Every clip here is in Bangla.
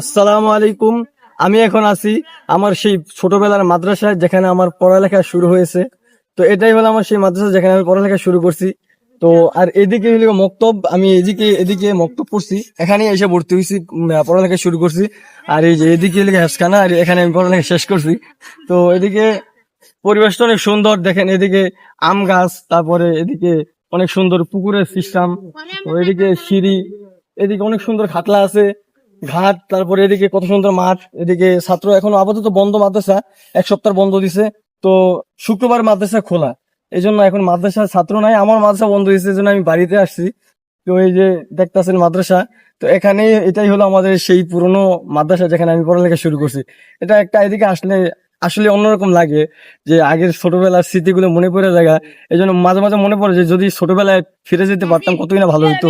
আসসালামু আলাইকুম। আমি এখন আছি আমার সেই ছোটবেলার মাদ্রাসায় যেখানে আমার পড়ালেখা শুরু হয়েছে। তো এটাই হলো আমার সেই মাদ্রাসা যেখানে আমি পড়ালেখা শুরু করছি। তো আর এদিকে হলো মক্তব আমি এদিকে এদিকে মক্তব পড়ছি। এখানে এসে ভর্তি হয়েছি পড়ালেখা শুরু করছি। আর এই যে এদিকে হলো হেফখানা আর এখানে আমি পড়ালেখা শেষ করছি। তো এদিকে পরিবেশটা অনেক সুন্দর দেখেন এদিকে আম গাছ তারপরে এদিকে অনেক সুন্দর পুকুরের সিস্টেম এদিকে সিঁড়ি এদিকে অনেক সুন্দর খাতলা আছে। ঘাট, তারপরে এদিকে কত সুন্দর মাঠ, এদিকে ছাত্র এখন আপাতত বন্ধ মাদ্রাসা, এক সপ্তাহ বন্ধ দিছে। তো শুক্রবার মাদ্রাসা খোলা। এই জন্য এখন মাদ্রাসা ছাত্র নাই, আমার মাদ্রাসা বন্ধ হয়েছে এই আমি বাড়িতে আসছি। তো এই যে দেখতেছেন মাদ্রাসা, তো এখানে এটাই হলো আমাদের সেই পুরনো মাদ্রাসা যেখানে আমি পড়ালেখা শুরু করছি। এটা একটা এদিকে আসলে আসলে অন্যরকম লাগে যে আগের ছোটবেলার স্মৃতিগুলো মনে পড়ে জায়গা। এই জন্য মাঝে মাঝে মনে পড়ে যে যদি ছোটবেলায় ফিরে যেতে পারতাম, কতই না ভালো হতো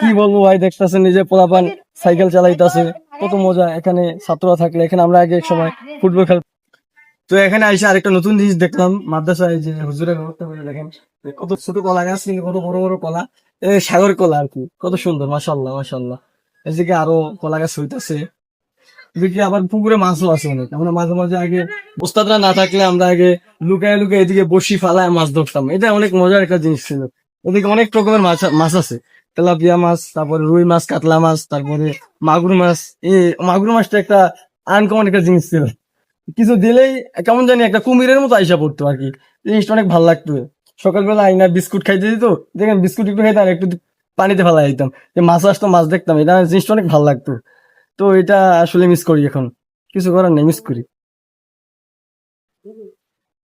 কি বলব ভাই দেখতেছেন নিজে পোলাপান সাইকেল চালাইতেছে কত মজা এখানে ছাত্ররা থাকলে এখানে আমরা আগে এক সময় ফুটবল খেল তো এখানে আইসা আরেকটা নতুন জিনিস দেখলাম মাদ্রাসায় যে হুজুরের ব্যবস্থা করে দেখেন কত ছোট কলা গাছ কত বড় বড় কলা সাগর কলা আর কি কত সুন্দর মাশাল্লাহ মাশাল্লাহ এদিকে আরও কলা গাছ হইতাছে। এদিকে আবার পুকুরে মাছও আছে অনেক আমরা মাঝে মাঝে আগে ওস্তাদরা না থাকলে আমরা আগে লুকায় লুকায় এদিকে বসি ফালায় মাছ ধরতাম। এটা অনেক মজার একটা জিনিস ছিল। এদিকে অনেক রকমের মাছ মাছ আছে। তেলাপিয়া মাছ, তারপরে রুই মাছ, কাতলা মাছ, তারপরে মাগুর মাছ। এই মাগুর মাছটা একটা আনকমন একটা জিনিস ছিল। কিছু দিলেই কেমন জানি একটা কুমিরের মতো আইসা পড়তো আর কি। জিনিসটা অনেক ভালো লাগতো। সকালবেলা আইনা বিস্কুট খাইতে দিত। দেখেন বিস্কুট একটু খাইতাম, একটু পানিতে ফেলা দিতাম। যে মাছ আসতো, মাছ দেখতাম। এটা জিনিসটা অনেক ভালো লাগতো। তো এটা আসলে মিস করি এখন। কিছু করার নেই মিস করি।